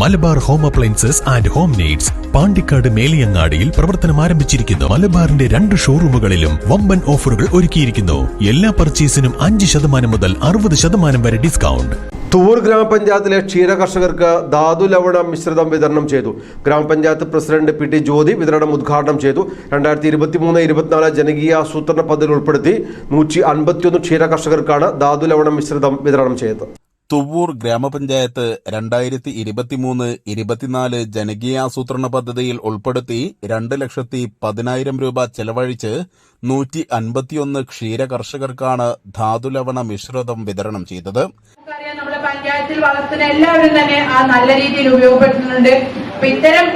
Malabar home appliances and home needs Pandikkad മേലിയങ്ങാടിയിൽ പ്രവർത്തനം ആരംഭിച്ചിരിക്കുന്നു. മലബാറിന്റെ രണ്ട് ഷോറൂമുകളിലും വമ്പൻ ഓഫറുകൾ ഒരുക്കിയിരിക്കുന്നു. എല്ലാ പർച്ചേസിനും അഞ്ച് ശതമാനം മുതൽ അറുപത് ശതമാനം വരെ ഡിസ്കൗണ്ട്. തൂർ ഗ്രാമപഞ്ചായത്തിലെ ക്ഷീര കർഷകർക്ക് ധാതു ലവണ മിശ്രിതം വിതരണം ചെയ്തു. ഗ്രാമപഞ്ചായത്ത് പ്രസിഡന്റ് പി ടി ജ്യോതി വിതരണം ഉദ്ഘാടനം ചെയ്തു. രണ്ടായിരത്തി ഇരുപത്തി മൂന്ന് ഇരുപത്തിനാല് ജനകീയ ആസൂത്രണ പദ്ധതിയിൽ ഉൾപ്പെടുത്തി നൂറ്റി അൻപത്തിയൊന്ന് ക്ഷീര കർഷകർക്കാണ് ധാതു ലവണ മിശ്രിതം വിതരണം ചെയ്തത്. തുവ്വൂർ ഗ്രാമപഞ്ചായത്ത് രണ്ടായിരത്തി ഇരുപത്തിമൂന്ന് ഇരുപത്തിനാല് ജനകീയാസൂത്രണ പദ്ധതിയിൽ ഉൾപ്പെടുത്തി രണ്ട് ലക്ഷത്തി പതിനായിരം രൂപ ചെലവഴിച്ച് നൂറ്റി അൻപത്തിയൊന്ന് ക്ഷീര കർഷകർക്കാണ് ധാതുലവണ മിശ്രിതം വിതരണം ചെയ്തത്. നമ്മുടെ പഞ്ചായത്തിൽ വളർത്തുന്ന എല്ലാവരും തന്നെ ആ നല്ല രീതിയിൽ ഉപയോഗപ്പെടുത്തുന്നുണ്ട്. ഇത്തരം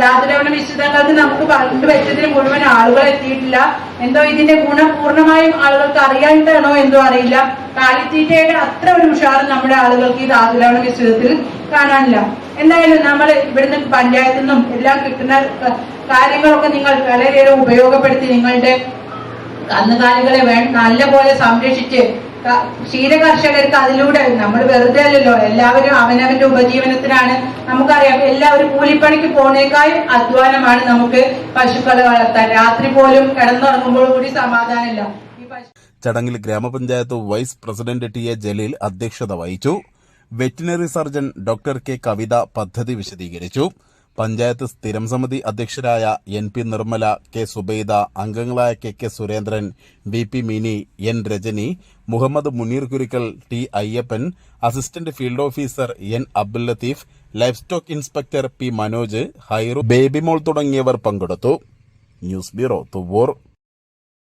ധാതുലവണ മിശ്രിതങ്ങൾക്ക് നമുക്ക് പങ്കുവെച്ചതിന് മുഴുവൻ ആളുകൾ എത്തിയിട്ടില്ല. എന്തോ ഇതിന്റെ ഗുണം പൂർണമായും ആളുകൾക്ക് അറിയാനിട്ടാണോ എന്തോ അറിയില്ല. കാലിത്തീറ്റയുടെ അത്ര ഒരു ഉഷാർ നമ്മുടെ ആളുകൾക്ക് ഈ ധാതുരവണ മിശ്രിതത്തിൽ കാണാനില്ല. എന്തായാലും നമ്മൾ ഇവിടുന്ന് പഞ്ചായത്തിൽ നിന്നും എല്ലാം കിട്ടുന്ന കാര്യങ്ങളൊക്കെ നിങ്ങൾ വളരെയേറെ ഉപയോഗപ്പെടുത്തി നിങ്ങളുടെ കന്നുകാലികളെ വേ നല്ലപോലെ സംരക്ഷിച്ച് ക്ഷീരകർഷകർക്ക് അതിലൂടെ നമ്മൾ വെറുതെ അല്ലല്ലോ എല്ലാവരും അവനവന്റെ ഉപജീവനത്തിനാണ്. നമുക്കറിയാം എല്ലാവരും കൂലിപ്പണിക്ക് പോണേക്കാളും അധ്വാനമാണ് നമുക്ക് പശുക്കളെ വളർത്താൻ. രാത്രി പോലും കിടന്നുറങ്ങുമ്പോൾ കൂടി സമാധാനമില്ല. ചടങ്ങിൽ grama panchayat vice president T A Jaleel അധ്യക്ഷത വഹിച്ചു. Veterinary surgeon doctor K Kavitha പദ്ധതി വിശദീകരിച്ചു. പഞ്ചായത്ത് സ്ഥിരം സമിതി അധ്യക്ഷരായ N P Nirmala K Subaida അംഗങ്ങളായ K K Surendran V P Mini N Rajani Muhammad Muneer Kurukkal T Ayyappan assistant field officer N Abdul Latheef livestock inspector P Manoj Hairu Babymol തുടങ്ങിയവർ പങ്കെടുത്തു. News bureau Thuvvur.